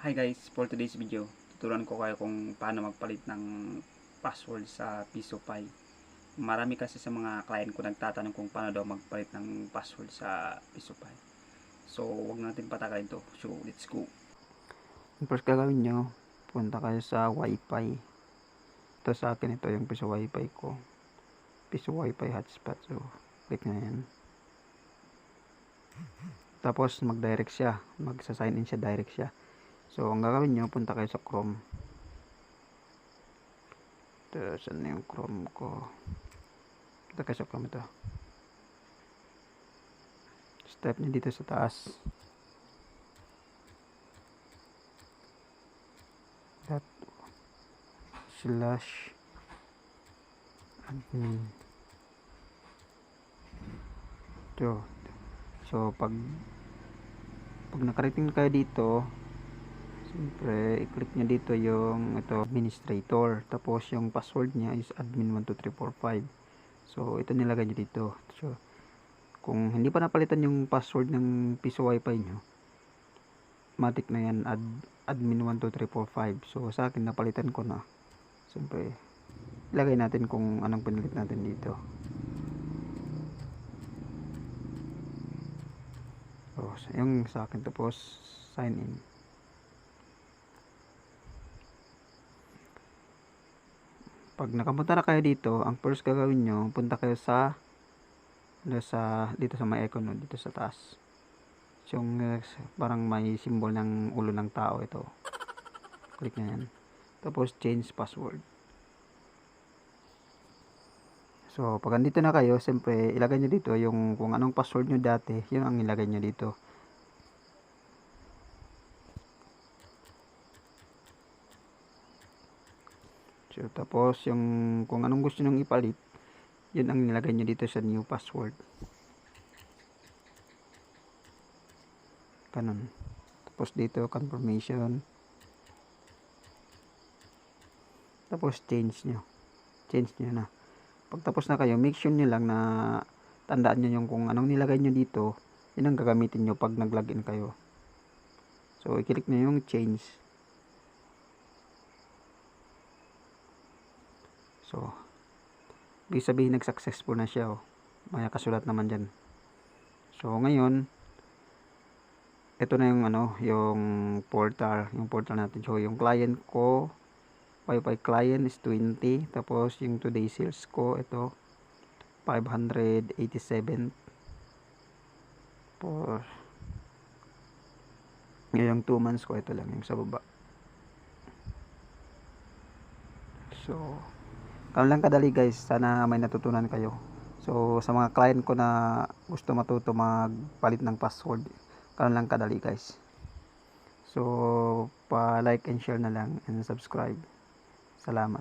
Hi guys, for today's video, tuturuan ko kayo kung paano magpalit ng password sa PisoPy. Marami kasi sa mga client ko nagtatanong kung paano daw magpalit ng password sa PisoPy. So, wag natin patagalin to. So, let's go. First gagawin nyo, punta kayo sa Wi-Fi. Ito sa akin, ito yung piso Wi-Fi ko. Piso Wi-Fi hotspot. So, click na yan. Tapos, mag-direct siya. Magsa-sign in siya, direct siya. So, ang gagawin nyo, punta kayo sa Chrome. Ito, saan na yung Chrome ko? Punta kayo sa Chrome ito. Step nyo dito sa taas. dot slash admin ito so pag pag nakarating kayo dito siyempre i-click nyo dito yung ito administrator. Tapos yung password nya is admin12345 so ito nilagay nyo dito. So kung hindi pa napalitan yung password ng piso wifi nyo matic na yan ad, admin 12345 so sa akin napalitan ko na. Siyempre ilagay natin kung anong pinilit natin dito. So yung sa akin tapos sign in pag nakapunta na kayo dito ang first gagawin nyo punta kayo sa dito sa dito sa may icon no, dito sa taas. Yung uh, parang may symbol ng ulo ng tao ito. Click na yan. Tapos change password. So pag andito na kayo siyempre ilagay nyo dito yung kung anong password nyo dati yun ang ilagay nyo dito so tapos yung kung anong gusto nyo ipalit yun ang nilagay nyo dito sa new password. Ganun. Tapos dito confirmation. Tapos change nyo change nyo na. Pag tapos na kayo make sure nyo lang na tandaan nyo yung kung anong nilagay nyo dito yun ang gagamitin nyo pag nag login kayo. So i-click nyo yung change so ibig sabihin nag successful na siya oh. may kasulat naman dyan. So ngayon ito na yung ano yung portal yung portal natin. So yung client ko Wi-Fi client is 20 tapos yung today sales ko ito 587 for yung 2 months ko ito lang yung sa baba. So kano lang kadali guys sana may natutunan kayo so sa mga client ko na gusto matuto magpalit ng password Ganun lang kadali guys. So, pa-like and share na lang and subscribe. Salamat.